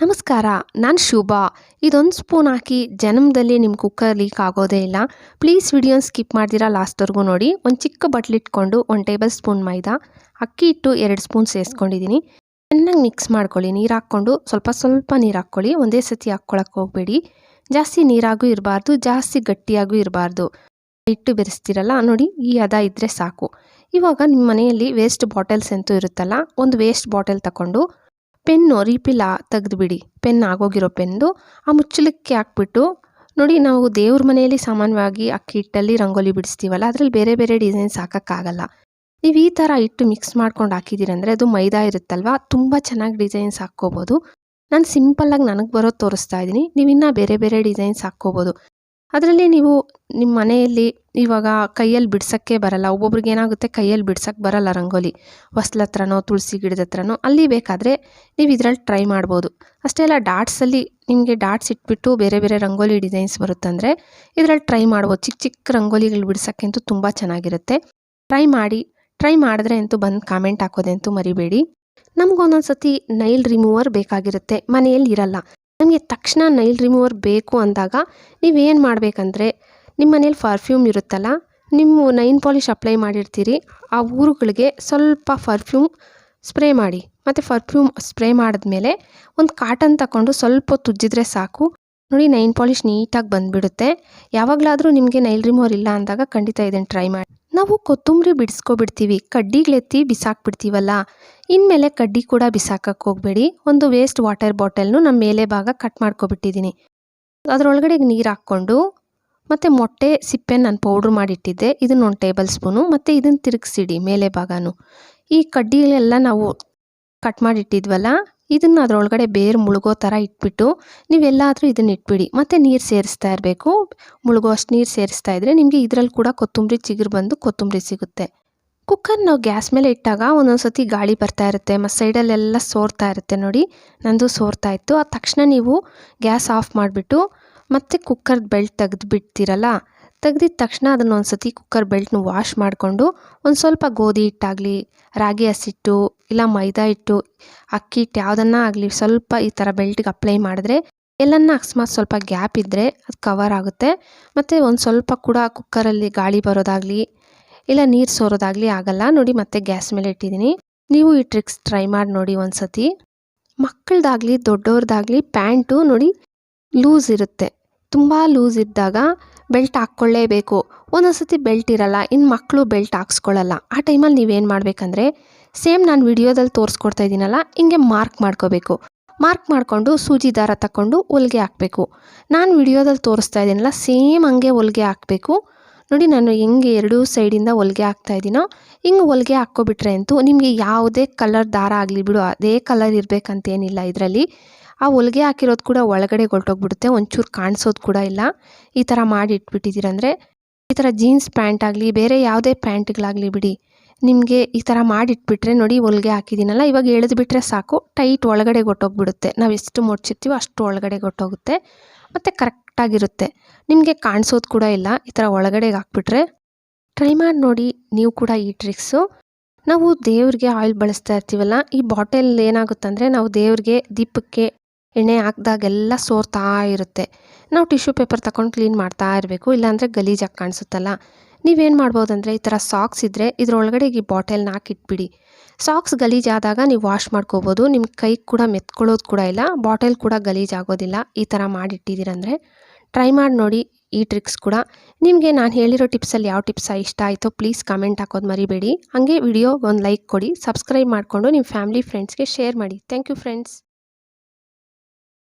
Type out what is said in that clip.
ನಮಸ್ಕಾರ, ನಾನು ಶುಭ. ಇದೊಂದು ಸ್ಪೂನ್ ಹಾಕಿ ಜನ್ಮದಲ್ಲಿ ನಿಮ್ಮ ಕುಕ್ಕರ್ ಲೀಕ್ ಆಗೋದೇ ಇಲ್ಲ. ಪ್ಲೀಸ್ ವಿಡಿಯೋನ ಸ್ಕಿಪ್ ಮಾಡ್ದಿರಾ ಲಾಸ್ಟ್ವರೆಗೂ ನೋಡಿ. ಒಂದು ಚಿಕ್ಕ ಬಟ್ಲಿಟ್ಕೊಂಡು ಒಂದು ಟೇಬಲ್ ಸ್ಪೂನ್ ಮೈದಾ, ಅಕ್ಕಿ ಇಟ್ಟು ಎರಡು ಸ್ಪೂನ್ ಸೇರಿಸ್ಕೊಂಡಿದ್ದೀನಿ ಚೆನ್ನಾಗಿ ಮಿಕ್ಸ್ ಮಾಡ್ಕೊಳ್ಳಿ. ನೀರು ಹಾಕ್ಕೊಂಡು ಸ್ವಲ್ಪ ಸ್ವಲ್ಪ ನೀರು ಹಾಕ್ಕೊಳ್ಳಿ. ಒಂದೇ ಸತಿ ಹಾಕ್ಕೊಳಕ್ಕೆ ಹೋಗಬೇಡಿ. ಜಾಸ್ತಿ ನೀರಾಗೂ ಇರಬಾರ್ದು, ಜಾಸ್ತಿ ಗಟ್ಟಿಯಾಗೂ ಇರಬಾರ್ದು. ಇಟ್ಟು ಬೆರೆಸ್ತಿರಲ್ಲ, ನೋಡಿ ಈ ಹದ ಇದ್ದರೆ ಸಾಕು. ಇವಾಗ ನಿಮ್ಮ ಮನೆಯಲ್ಲಿ ವೇಸ್ಟ್ ಬಾಟಲ್ಸ್ ಅಂತೂ ಇರುತ್ತಲ್ಲ, ಒಂದು ವೇಸ್ಟ್ ಬಾಟಲ್ ತಗೊಂಡು ಪೆನ್ನು ರೀಪಿಲ್ ತೆಗೆದುಬಿಡಿ. ಪೆನ್ ಆಗೋಗಿರೋ ಪೆನ್ದು ಆ ಮುಚ್ಚಳಕ್ಕೆ ಹಾಕ್ಬಿಟ್ಟು ನೋಡಿ ನಾವು ದೇವ್ರ ಮನೆಯಲ್ಲಿ ಸಾಮಾನ್ಯವಾಗಿ ಅಕ್ಕಿ ಹಿಟ್ಟಲ್ಲಿ ರಂಗೋಲಿ ಬಿಡಿಸ್ತೀವಲ್ಲ, ಅದರಲ್ಲಿ ಬೇರೆ ಬೇರೆ ಡಿಸೈನ್ಸ್ ಹಾಕೋಕ್ಕಾಗಲ್ಲ. ನೀವು ಈ ಥರ ಹಿಟ್ಟು ಮಿಕ್ಸ್ ಮಾಡ್ಕೊಂಡು ಹಾಕಿದ್ದೀರಂದರೆ ಅದು ಮೈದಾ ಇರುತ್ತಲ್ವ? ತುಂಬ ಚೆನ್ನಾಗಿ ಡಿಸೈನ್ಸ್ ಹಾಕ್ಕೋಬೋದು. ನಾನು ಸಿಂಪಲ್ಲಾಗಿ ನನಗೆ ಬರೋದು ತೋರಿಸ್ತಾ ಇದ್ದೀನಿ. ನೀವು ಇನ್ನೂ ಬೇರೆ ಬೇರೆ ಡಿಸೈನ್ಸ್ ಹಾಕ್ಕೋಬೋದು. ಅದರಲ್ಲಿ ನೀವು ನಿಮ್ಮ ಮನೆಯಲ್ಲಿ ಇವಾಗ ಕೈಯಲ್ಲಿ ಬಿಡ್ಸೋಕ್ಕೆ ಬರಲ್ಲ. ಒಬ್ಬೊಬ್ರಿಗೆ ಏನಾಗುತ್ತೆ? ಕೈಯಲ್ಲಿ ಬಿಡ್ಸೋಕ್ಕೆ ಬರಲ್ಲ ರಂಗೋಲಿ. ಹೊಸ್ಲ ಹತ್ರನೋ, ತುಳಸಿ ಗಿಡದ ಹತ್ರನೋ, ಅಲ್ಲಿ ಬೇಕಾದರೆ ನೀವು ಇದರಲ್ಲಿ ಟ್ರೈ ಮಾಡ್ಬೋದು. ಅಷ್ಟೇ ಅಲ್ಲ ಡಾಟ್ಸಲ್ಲಿ ನಿಮಗೆ ಡಾಟ್ಸ್ ಇಟ್ಬಿಟ್ಟು ಬೇರೆ ಬೇರೆ ರಂಗೋಲಿ ಡಿಸೈನ್ಸ್ ಬರುತ್ತಂದರೆ ಇದರಲ್ಲಿ ಟ್ರೈ ಮಾಡ್ಬೋದು. ಚಿಕ್ಕ ಚಿಕ್ಕ ರಂಗೋಲಿಗಳು ಬಿಡ್ಸೋಕ್ಕಂತೂ ತುಂಬ ಚೆನ್ನಾಗಿರುತ್ತೆ. ಟ್ರೈ ಮಾಡಿ ಟ್ರೈ ಮಾಡಿದ್ರೆ ಅಂತೂ ಬಂದು ಕಾಮೆಂಟ್ ಹಾಕೋದಂತೂ ಮರಿಬೇಡಿ. ನಮ್ಗೊಂದೊಂದು ಸತಿ ನೈಲ್ ರಿಮೂವರ್ ಬೇಕಾಗಿರುತ್ತೆ. ಮನೆಯಲ್ಲಿ ಇರಲ್ಲ. ನಮಗೆ ತಕ್ಷಣ ನೈಲ್ ರಿಮೂವರ್ ಬೇಕು ಅಂದಾಗ ನೀವೇನು ಮಾಡಬೇಕಂದ್ರೆ ನಿಮ್ಮ ಮನೇಲಿ ಪರ್ಫ್ಯೂಮ್ ಇರುತ್ತಲ್ಲ ನಿಮ್ಮ ನೈನ್ ಪಾಲಿಷ್ ಅಪ್ಲೈ ಮಾಡಿರ್ತೀರಿ, ಆ ಊರುಗಳಿಗೆ ಸ್ವಲ್ಪ ಪರ್ಫ್ಯೂಮ್ ಸ್ಪ್ರೇ ಮಾಡಿ. ಮತ್ತು ಪರ್ಫ್ಯೂಮ್ ಸ್ಪ್ರೇ ಮಾಡಿದ್ಮೇಲೆ ಒಂದು ಕಾಟನ್ ತಗೊಂಡು ಸ್ವಲ್ಪ ತುಜ್ಜಿದ್ರೆ ಸಾಕು. ನೋಡಿ ನೈನ್ ಪಾಲಿಷ್ ನೀಟಾಗಿ ಬಂದುಬಿಡುತ್ತೆ. ಯಾವಾಗಲಾದರೂ ನಿಮಗೆ ನೈಲ್ ರಿಮೂವರ್ ಇಲ್ಲ ಅಂದಾಗ ಖಂಡಿತ ಇದನ್ನು ಟ್ರೈ ಮಾಡಿ. ನಾವು ಕೊತ್ತಂಬರಿ ಬಿಡಿಸ್ಕೊಬಿಡ್ತೀವಿ ಕಡ್ಡಿಗಳೆತ್ತಿ ಬಿಸಾಕ್ಬಿಡ್ತೀವಲ್ಲ. ಇನ್ಮೇಲೆ ಕಡ್ಡಿ ಕೂಡ ಬಿಸಾಕಕ್ಕೆ ಹೋಗಬೇಡಿ. ಒಂದು ವೇಸ್ಟ್ ವಾಟರ್ ಬಾಟಲ್ನು ನಮ್ಮ ಮೇಲೆ ಭಾಗ ಕಟ್ ಮಾಡ್ಕೊಬಿಟ್ಟಿದ್ದೀನಿ ಅದರೊಳಗಡೆ ನೀರು ಹಾಕ್ಕೊಂಡು ಮತ್ತು ಮೊಟ್ಟೆ, ಸಿಪ್ಪೆ ನಾನು ಪೌಡ್ರ್ ಮಾಡಿಟ್ಟಿದ್ದೆ. ಇದನ್ನು ಒಂದು ಟೇಬಲ್ ಸ್ಪೂನು ಮತ್ತು ಇದನ್ನು ತಿರುಗಿಸಿಡಿ, ಮೇಲೆ ಭಾಗನೂ. ಈ ಕಡ್ಡಿಗಳೆಲ್ಲ ನಾವು ಕಟ್ ಮಾಡಿಟ್ಟಿದ್ವಲ್ಲ ಇದನ್ನು ಅದರೊಳಗಡೆ ಬೇರು ಮುಳುಗೋ ಥರ ಇಟ್ಬಿಟ್ಟು ನೀವೆಲ್ಲಾದರೂ ಇದನ್ನು ಇಟ್ಬಿಡಿ. ಮತ್ತು ನೀರು ಸೇರಿಸ್ತಾ ಇರಬೇಕು. ಮುಳುಗೋ ಅಷ್ಟು ನೀರು ಸೇರಿಸ್ತಾ ಇದ್ದರೆ ನಿಮಗೆ ಇದರಲ್ಲಿ ಕೂಡ ಕೊತ್ತಂಬರಿ ಚಿಗುರು ಬಂದು ಕೊತ್ತಂಬರಿ ಸಿಗುತ್ತೆ. ಕುಕ್ಕರ್ ನಾವು ಗ್ಯಾಸ್ ಮೇಲೆ ಇಟ್ಟಾಗ ಒಂದೊಂದು ಸತಿ ಗಾಳಿ ಬರ್ತಾ ಇರುತ್ತೆ. ಮತ್ತು ಸೈಡಲ್ಲೆಲ್ಲ ಸೋರ್ತಾ ಇರುತ್ತೆ ನೋಡಿ. ನಂದು ಸೋರ್ತಾ ಇತ್ತು. ಆ ತಕ್ಷಣ ನೀವು ಗ್ಯಾಸ್ ಆಫ್ ಮಾಡಿಬಿಟ್ಟು ಮತ್ತೆ ಕುಕ್ಕರ್ ಬೆಲ್ಟ್ ತೆಗೆದು ಬಿಡ್ತೀರಲ್ಲ ತೆಗ್ದಿದ ತಕ್ಷಣ ಅದನ್ನು ಒಂದು ಸತಿ ಕುಕ್ಕರ್ ಬೆಲ್ಟ್ನ ವಾಶ್ ಮಾಡಿಕೊಂಡು ಒಂದು ಸ್ವಲ್ಪ ಗೋಧಿ ಹಿಟ್ಟಾಗಲಿ, ರಾಗಿ ಹಸಿಟ್ಟು, ಇಲ್ಲ ಮೈದಾ ಹಿಟ್ಟು, ಅಕ್ಕಿ ಹಿಟ್ಟು ಯಾವುದನ್ನ ಆಗಲಿ ಸ್ವಲ್ಪ ಈ ಥರ ಬೆಲ್ಟ್ಗೆ ಅಪ್ಲೈ ಮಾಡಿದ್ರೆ ಎಲ್ಲನ್ನ ಅಕಸ್ಮಾತ್ ಸ್ವಲ್ಪ ಗ್ಯಾಪ್ ಇದ್ದರೆ ಅದು ಕವರ್ ಆಗುತ್ತೆ. ಮತ್ತು ಒಂದು ಸ್ವಲ್ಪ ಕೂಡ ಕುಕ್ಕರಲ್ಲಿ ಗಾಳಿ ಬರೋದಾಗಲಿ ಇಲ್ಲ ನೀರು ಸೋರೋದಾಗಲಿ ಆಗಲ್ಲ. ನೋಡಿ ಮತ್ತೆ ಗ್ಯಾಸ್ ಮೇಲೆ ಇಟ್ಟಿದ್ದೀನಿ ನೀವು ಈ ಟ್ರಿಕ್ಸ್ ಟ್ರೈ ಮಾಡಿ ನೋಡಿ ಒಂದು ಸತಿ ಮಕ್ಕಳದಾಗಲಿ ದೊಡ್ಡವ್ರದ್ದಾಗಲಿ ಪ್ಯಾಂಟು ನೋಡಿ ಲೂಸ್ ಇರುತ್ತೆ. ತುಂಬ ಲೂಸ್ ಇದ್ದಾಗ ಬೆಲ್ಟ್ ಹಾಕ್ಕೊಳ್ಳೇಬೇಕು. ಒಂದೊಂದ್ಸತಿ ಬೆಲ್ಟ್ ಇರಲ್ಲ ಇನ್ನು ಮಕ್ಕಳು ಬೆಲ್ಟ್ ಹಾಕ್ಸ್ಕೊಳ್ಳಲ್ಲ. ಆ ಟೈಮಲ್ಲಿ ನೀವೇನು ಮಾಡಬೇಕಂದ್ರೆ ಸೇಮ್ ನಾನು ವಿಡಿಯೋದಲ್ಲಿ ತೋರಿಸ್ಕೊಡ್ತಾ ಇದ್ದೀನಲ್ಲ ಹಿಂಗೆ ಮಾರ್ಕ್ ಮಾಡ್ಕೋಬೇಕು. ಮಾರ್ಕ್ ಮಾಡಿಕೊಂಡು ಸೂಜಿ ದಾರ ತಗೊಂಡು ಹೊಲಿಗೆ ಹಾಕಬೇಕು. ನಾನು ವಿಡಿಯೋದಲ್ಲಿ ತೋರಿಸ್ತಾ ಇದ್ದೀನಲ್ಲ ಸೇಮ್ ಹಂಗೆ ಹೊಲಿಗೆ ಹಾಕಬೇಕು. ನೋಡಿ, ನಾನು ಹೆಂಗೆ ಎರಡೂ ಸೈಡಿಂದ ಹೊಲಿಗೆ ಹಾಕ್ತಾ ಇದ್ದೀನೋ ಹಿಂಗೆ ಹೊಲಿಗೆ ಹಾಕ್ಕೊಬಿಟ್ರೆ ಅಂತೂ ನಿಮಗೆ ಯಾವುದೇ ಕಲರ್ ದಾರ ಆಗಲಿ ಬಿಡು, ಅದೇ ಕಲರ್ ಇರಬೇಕಂತೇನಿಲ್ಲ ಇದರಲ್ಲಿ. ಆ ಹೊಲಿಗೆ ಹಾಕಿರೋದು ಕೂಡ ಒಳಗಡೆ ಹೊರಟೋಗ್ಬಿಡುತ್ತೆ. ಒಂಚೂರು ಕಾಣಿಸೋದು ಕೂಡ ಇಲ್ಲ. ಈ ಥರ ಮಾಡಿ ಇಟ್ಬಿಟ್ಟಿದ್ದೀರಂದರೆ ಈ ಥರ ಜೀನ್ಸ್ ಪ್ಯಾಂಟ್ ಆಗಲಿ, ಬೇರೆ ಯಾವುದೇ ಪ್ಯಾಂಟ್ಗಳಾಗಲಿ ಬಿಡಿ, ನಿಮಗೆ ಈ ಥರ ಮಾಡಿಟ್ಬಿಟ್ರೆ ನೋಡಿ ಹೊಲಿಗೆ ಹಾಕಿದ್ದೀನಲ್ಲ, ಇವಾಗ ಎಳೆದು ಬಿಟ್ಟರೆ ಸಾಕು. ಟೈಟ್ ಒಳಗಡೆ ಗೊಟ್ಟೋಗ್ಬಿಡುತ್ತೆ ನಾವು ಎಷ್ಟು ಮುಡ್ಚಿರ್ತೀವೋ ಅಷ್ಟು ಒಳಗಡೆ ಗೊಟ್ಟೋಗುತ್ತೆ ಮತ್ತು ಕರೆಕ್ಟಾಗಿರುತ್ತೆ. ನಿಮಗೆ ಕಾಣಿಸೋದು ಕೂಡ ಇಲ್ಲ. ಈ ಥರ ಒಳಗಡೆಗೆ ಹಾಕ್ಬಿಟ್ರೆ ಟ್ರೈ ಮಾಡಿ ನೋಡಿ. ನೀವು ಕೂಡ ಈ ಟ್ರಿಕ್ಸು. ನಾವು ದೇವ್ರಿಗೆ ಆಯಿಲ್ ಬಳಸ್ತಾ ಇರ್ತೀವಲ್ಲ, ಈ ಬಾಟಲ್ ಏನಾಗುತ್ತಂದರೆ ನಾವು ದೇವ್ರಿಗೆ ದೀಪಕ್ಕೆ ಎಣ್ಣೆ ಹಾಕ್ದಾಗೆಲ್ಲ ಸೋರ್ತಾ ಇರುತ್ತೆ. ನಾವು ಟಿಶ್ಯೂ ಪೇಪರ್ ತಗೊಂಡು ಕ್ಲೀನ್ ಮಾಡ್ತಾ ಇರಬೇಕು, ಇಲ್ಲಾಂದರೆ ಗಲೀಜಾಗಿ ಕಾಣಿಸುತ್ತಲ್ಲ. ನೀವೇನು ಮಾಡ್ಬೋದಂದರೆ ಈ ಥರ ಸಾಕ್ಸ್ ಇದ್ದರೆ ಇದರೊಳಗಡೆ ಈ ಬಾಟಲ್ನ ಹಾಕಿಟ್ಬಿಡಿ. ಸಾಕ್ಸ್ ಗಲೀಜಾದಾಗ ನೀವು ವಾಶ್ ಮಾಡ್ಕೋಬೋದು ನಿಮ್ಮ ಕೈ ಕೂಡ ಮೆತ್ಕೊಳ್ಳೋದು ಕೂಡ ಇಲ್ಲ, ಬಾಟಲ್ ಕೂಡ ಗಲೀಜಾಗೋದಿಲ್ಲ, ಈ ಥರ ಮಾಡಿಟ್ಟಿದ್ದೀರಂದರೆ ಟ್ರೈ ಮಾಡಿ ನೋಡಿ ಈ ಟ್ರಿಕ್ಸ್ ಕೂಡ. ನಿಮಗೆ ನಾನು ಹೇಳಿರೋ ಟಿಪ್ಸಲ್ಲಿ ಯಾವ ಟಿಪ್ಸ ಇಷ್ಟ ಆಯಿತೋ ಪ್ಲೀಸ್ ಕಮೆಂಟ್ ಹಾಕೋದು ಮರಿಬೇಡಿ. ಹಾಗೆ ವಿಡಿಯೋ ಒಂದು ಲೈಕ್ ಕೊಡಿ, ಸಬ್ಸ್ಕ್ರೈಬ್ ಮಾಡಿಕೊಂಡು ನಿಮ್ಮ ಫ್ಯಾಮಿಲಿ, ಫ್ರೆಂಡ್ಸ್ಗೆ ಶೇರ್ ಮಾಡಿ. Thank you, friends.